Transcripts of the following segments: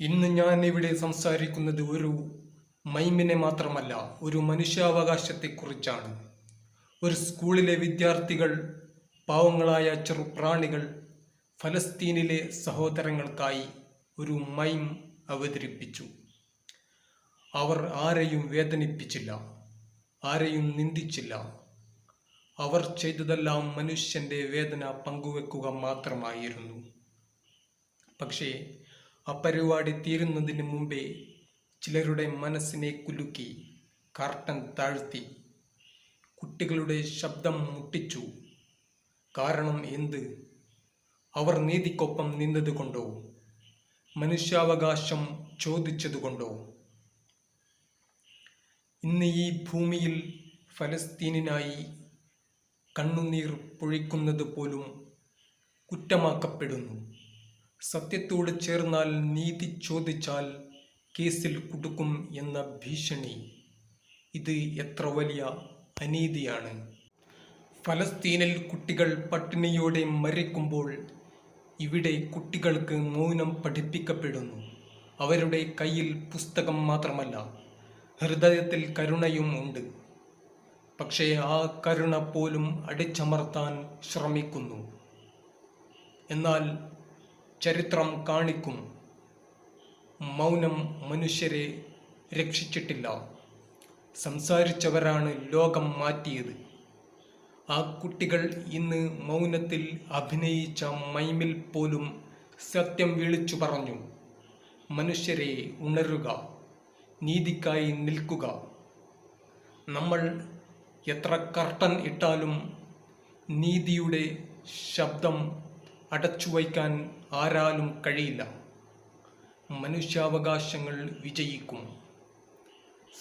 ഇന്ന് ഞാൻ ഇവിടെ സംസാരിക്കുന്നത് ഒരു മൈമിനെ മാത്രമല്ല ഒരു മനുഷ്യാവകാശത്തെക്കുറിച്ചാണ്. ഒരു സ്കൂളിലെ വിദ്യാർത്ഥികൾ പാവങ്ങളായ ചെറുപ്രാണികൾ ഫലസ്തീനിലെ സഹോദരങ്ങൾക്കായി ഒരു മൈം അവതരിപ്പിച്ചു. അവർ ആരെയും വേദനിപ്പിച്ചില്ല ആരെയും നിന്ദിച്ചില്ല. അവർ ചെയ്തതെല്ലാം മനുഷ്യന്റെ വേദന പങ്കുവെക്കുക മാത്രമായിരുന്നു. പക്ഷേ ആ പരിപാടി തീരുന്നതിന് മുമ്പേ ചിലരുടെ മനസ്സിനെ കുലുക്കി കർട്ടൻ താഴ്ത്തി കുട്ടികളുടെ ശബ്ദം മുട്ടിച്ചു. കാരണം എന്ത്? അവർ നീതിക്കൊപ്പം നിന്നതുകൊണ്ടോ മനുഷ്യാവകാശം ചോദിച്ചതുകൊണ്ടോ ഇന്ന് ഈ ഭൂമിയിൽ ഫലസ്തീനായി കണ്ണുനീർ പൊഴിക്കുന്നത് പോലും കുറ്റമാക്കപ്പെടുന്നു. സത്യത്തോട് ചേർന്നാൽ നീതി ചോദിച്ചാൽ കേസിൽ കുടുക്കും എന്ന ഭീഷണി. ഇത് എത്ര വലിയ അനീതിയാണ്. ഫലസ്തീനിൽ കുട്ടികൾ പട്ടിണിയോടെ മരിക്കുമ്പോൾ ഇവിടെ കുട്ടികൾക്ക് മൗനം പഠിപ്പിക്കപ്പെടുന്നു. അവരുടെ കയ്യിൽ പുസ്തകം മാത്രമല്ല ഹൃദയത്തിൽ കരുണയും ഉണ്ട്. പക്ഷേ ആ കരുണ പോലും അടിച്ചമർത്താൻ ശ്രമിക്കുന്നു. എന്നാൽ ചരിത്രം കാണിക്കും. മൗനം മനുഷ്യരെ രക്ഷിച്ചിട്ടില്ല. സംസാരിച്ചവരാണ് ലോകം മാറ്റിയത്. ആ കുട്ടികൾ ഇന്ന് മൗനത്തിൽ അഭിനയിച്ച മൈമിൽ പോലും സത്യം വിളിച്ചു പറഞ്ഞു. മനുഷ്യരെ ഉണരുക നീതിക്കായി നിൽക്കുക. നമ്മൾ എത്ര കർട്ടൻ ഇട്ടാലും നീതിയുടെ ശബ്ദം അടച്ചുവയ്ക്കാൻ ആരാലും കഴിയില്ല. മനുഷ്യാവകാശങ്ങൾ വിജയിക്കും.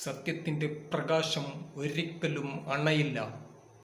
സത്യത്തിന്റെ പ്രകാശം ഒരിക്കലും അണയില്ല.